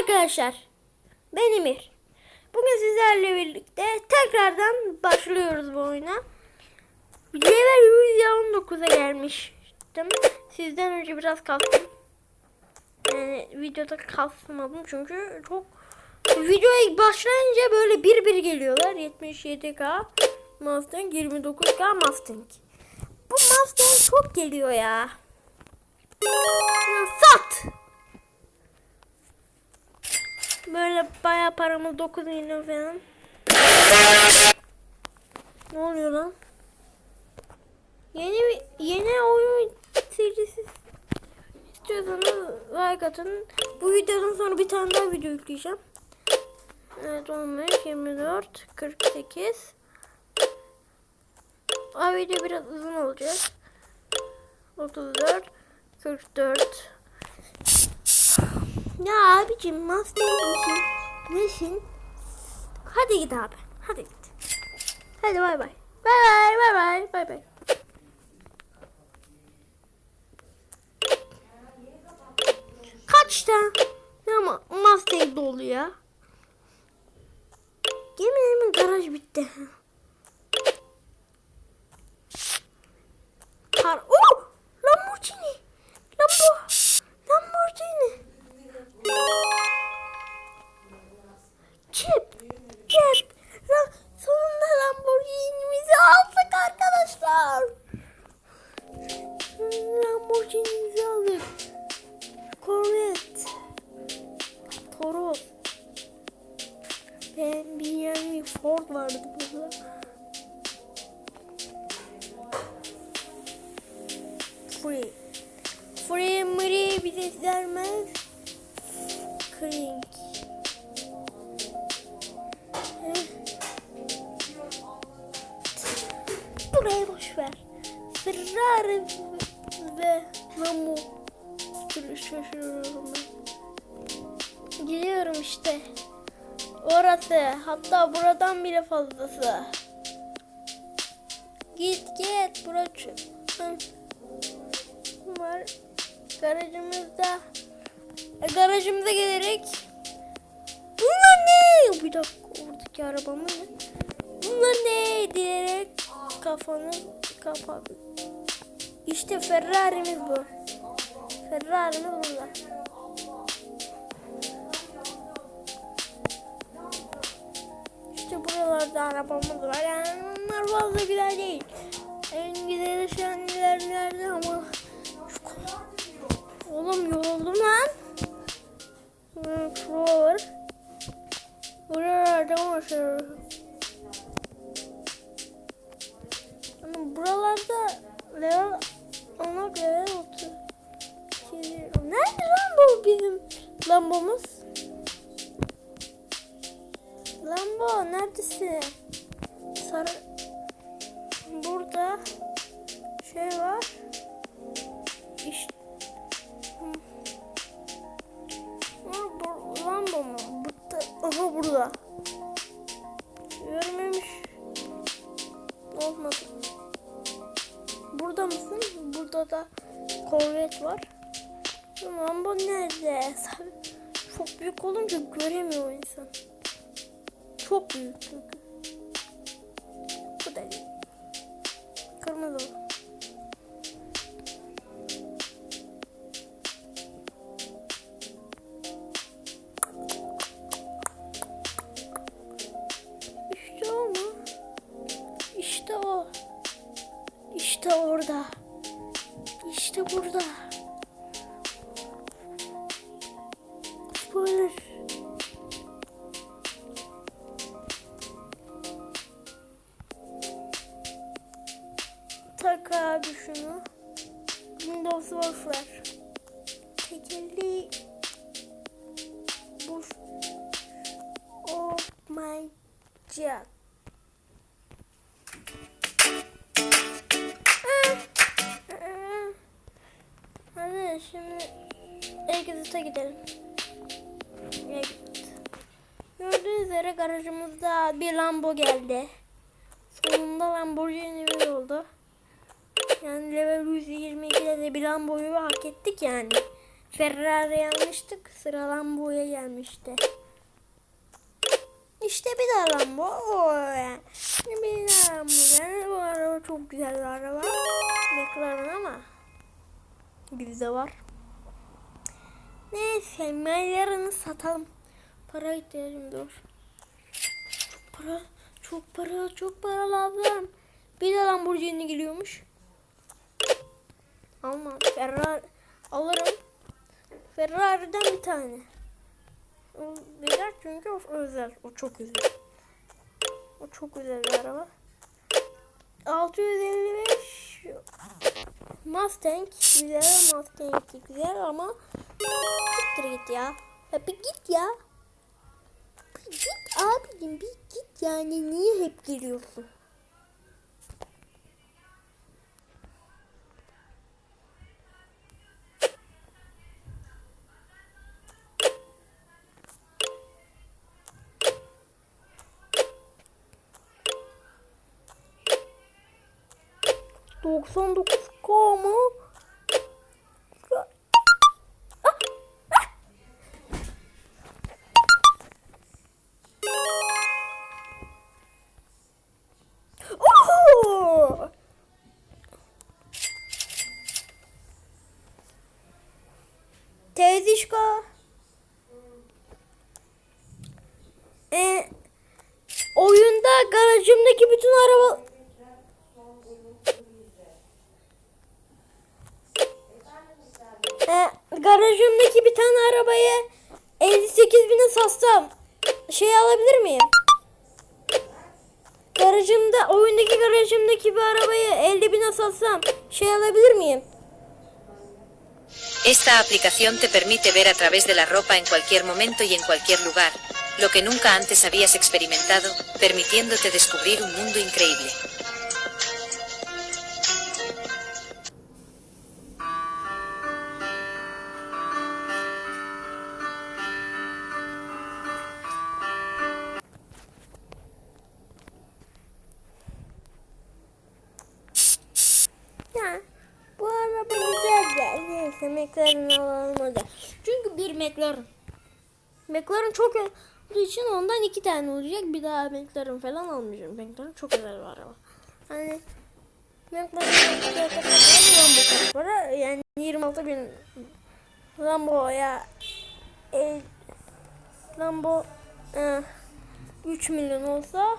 arkadaşlar. Ben Emir. Bugün sizlerle birlikte tekrardan başlıyoruz bu oyuna. Level 119'a gelmiştim. Sizden önce biraz kastım. Yani videoda kasmadım çünkü çok videoya başlayınca böyle bir bir geliyorlar. 77k Mustang 29k Mustang. Bu Mustang çok geliyor ya. Sat. Böyle bayağı paramız 9 milyon falan. Ne oluyor lan? Yeni yeni oyun serisi istiyorsanız like atın. Bu videodan sonra bir tane daha video yükleyeceğim. Evet 15, 24, 48. O video biraz uzun olacak. 34, 44. Ya abicim Mustang misin? Nesin? Hadi git abi. Hadi git. Hadi bay bay. Bay bay bay bay bay bay. Kaçta? Ama Mustang dolu ya. Yemin garaj bitti. Bize vermez. Crank. Eh. Buraya boş ver. Ferrari ve. Sürü şaşırıyorum ben. Gidiyorum işte. Orası. Hatta buradan bile fazlası. Git git. Burası. Var. Garajımızda. E, garajımıza gelerek. Bunlar ne? Bir dakika oradaki arabamız ne? Bunlar ne? Diyerek kafanı kapat. İşte Ferrari'miz bu. Ferrari'miz burada. İşte buralarda arabamız var. Yani onlar fazla güzel değil. En güzeli ilerlerde ama. Oğlum yoruldum lan. Hmm, Floor. Buralarda başlıyor. Ama buralarda level ona göre otur. Nerede lan bu bizim lambamız? Lambo neredesin? Sarı. Burada şey var. İşte. Aha burada. Görmemiş. Olmadı. Burada mısın? Burada da Corvette var. Lambo nerede? Çok büyük olunca göremiyor insan. Çok büyük çünkü. Hadi şimdi Exit'e gidelim. Exit. Gördüğünüz üzere garajımızda bir Lambo geldi. Sonunda Lamborghini'miz oldu. Yani level 122'de de bir Lambo'yu hak ettik yani. Ferrari almıştık. Sıra Lambo'ya gelmişti. İşte bir daha Lambo. O yani. Bir daha Lambo. Yani bu araba çok güzel bir araba. Ama. Bizde var. Neyse McLaren'ı satalım. Para ihtiyacım dur. Çok para. Çok para. Çok para lazım. Bir de Lamborghini geliyormuş. Alma. Ferrari alırım. Ferrari'den bir tane. O güzel çünkü o özel. O çok güzel. O çok güzel bir araba. 655 Mustang güzel Mustang güzel ama siktir git ya. Ya bir git ya. Git abicim bir git yani niye hep geliyorsun? Doksan dokuz Como? Ee, garajımdaki bir tane arabayı 58 bine satsam şey alabilir miyim? Garajımda, oyundaki garajımdaki bir arabayı 50 bine satsam şey alabilir miyim? Esta aplicación te permite ver a través de la ropa en cualquier momento y en cualquier lugar, lo que nunca antes habías experimentado, permitiéndote descubrir un mundo increíble. Neyse McLaren alalım hadi. Çünkü bir McLaren. McLaren çok olduğu için ondan iki tane olacak. Bir daha McLaren falan almayacağım. McLaren çok güzel bir araba. Hani McLaren Lambo kaç para? Yani 26 bin Lambo'ya e, Lambo e, 3 milyon olsa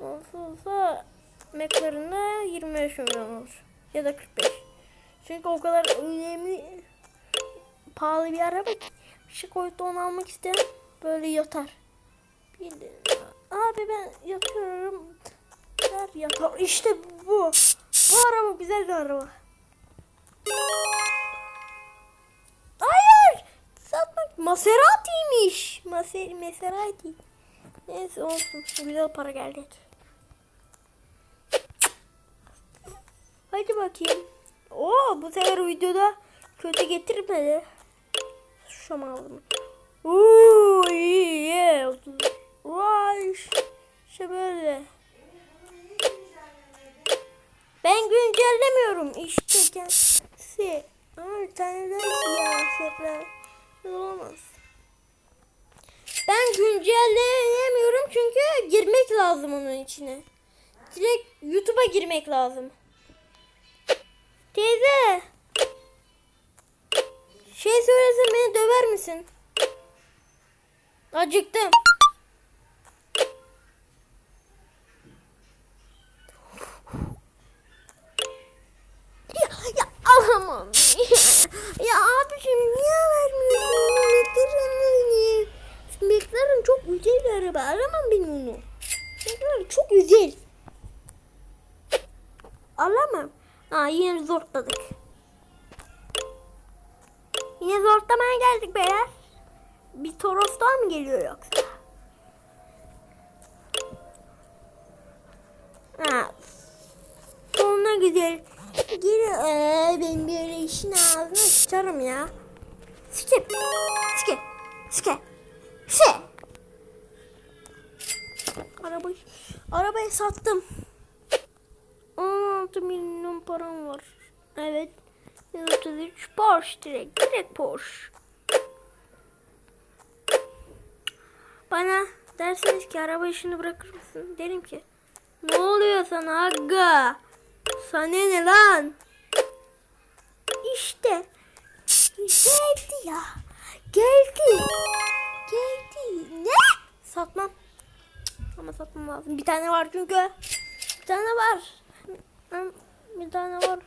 olsa olsa McLaren'da 25 milyon olur. Ya da 45. Çünkü o kadar önemli pahalı bir araba ki. Şu koyup onu almak isteyen böyle yatar. De, abi ben yatıyorum. Der yatar. İşte bu. Bu araba güzel bir araba. Hayır. Satmak. Maserati'ymiş. Maser Maserati. Neyse olsun. Güzel para geldi. Hadi bakayım. Oo bu sefer videoda kötü getirmedi. Şu aldım? Oo iyi iyi. Vay işte böyle. Ben güncellemiyorum işte kendisi. Ama bir tane daha siyah setler. Olamaz. Ben güncelleyemiyorum çünkü girmek lazım onun içine. Direkt YouTube'a girmek lazım. Teyze. Şey söylesen beni döver misin? Acıktım. Aa yine zorladık. Yine zorlamaya geldik beyler. Bir Toros'tan mı geliyor yoksa? Ha. Sonra güzel. Geri ee, ben böyle işin ağzına sıçarım ya. Sikip. Sikip. Sikip. Sikip. Arabayı, arabayı sattım. 16 milyon param var. Evet. 133 Porsche direkt. Direkt Porsche. Bana derseniz ki araba işini bırakır mısın? Derim ki ne oluyor sana aga? Sana ne lan? İşte geldi ya. Geldi. Geldi. Ne? Satmam. Ama satmam lazım. Bir tane var çünkü. Bir tane var. Bir tane var.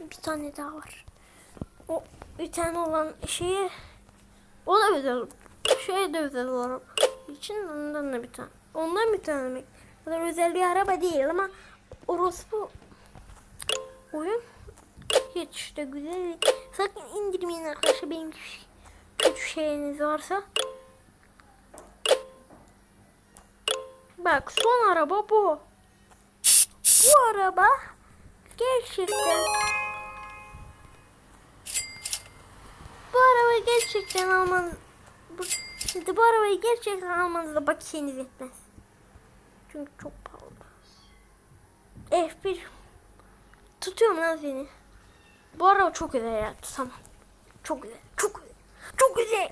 Bir tane daha var. O bir tane olan şeyi o da güzel. Şey de güzel olur. İçin ondan da bir tane. Ondan bir tane mi? kadar özel bir araba değil ama orospu oyun hiç de güzel. Sakın indirmeyin arkadaşlar benim kötü şeyiniz varsa. Bak son araba bu. Bu araba gerçekten bu arabayı gerçekten alman bu, şimdi bu arabayı gerçekten almanızda bakiyeniz yetmez. Çünkü çok pahalı. F1 tutuyorum lan seni. Bu araba çok güzel ya tutamam. Çok güzel. Çok güzel. Çok güzel.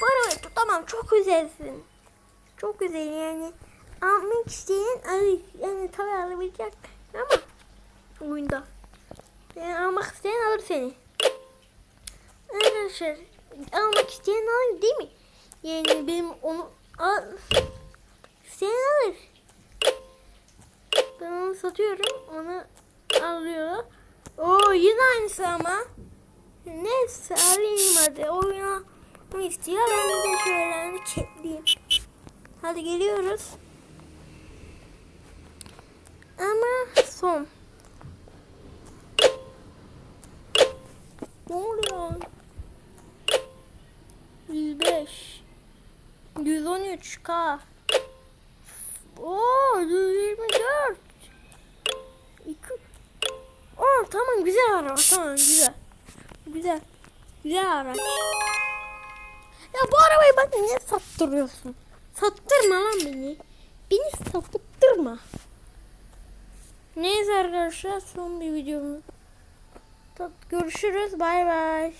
Bu arabayı tutamam. Çok güzelsin. Çok güzel yani. Almak isteyen. Yani tabii alabilecek. Ama oyunda. Yani almak isteyen alır seni. Arkadaşlar almak isteyen alır değil mi? Yani benim onu al, isteyen alır. Ben onu satıyorum. Onu alıyor. Oo yine aynısı ama. Neyse alayım hadi. Oyuna istiyor? Ben de şöyle çekleyeyim. Hadi geliyoruz. Ama son. Ne oluyor? 105 113k Oo 124 İki. Oo tamam güzel araba tamam güzel. Güzel. Güzel araç. Ya bu arabayı bana niye sattırıyorsun? Sattırma lan beni. Beni sattırma Neyse arkadaşlar son bir videomuz. Görüşürüz bay bay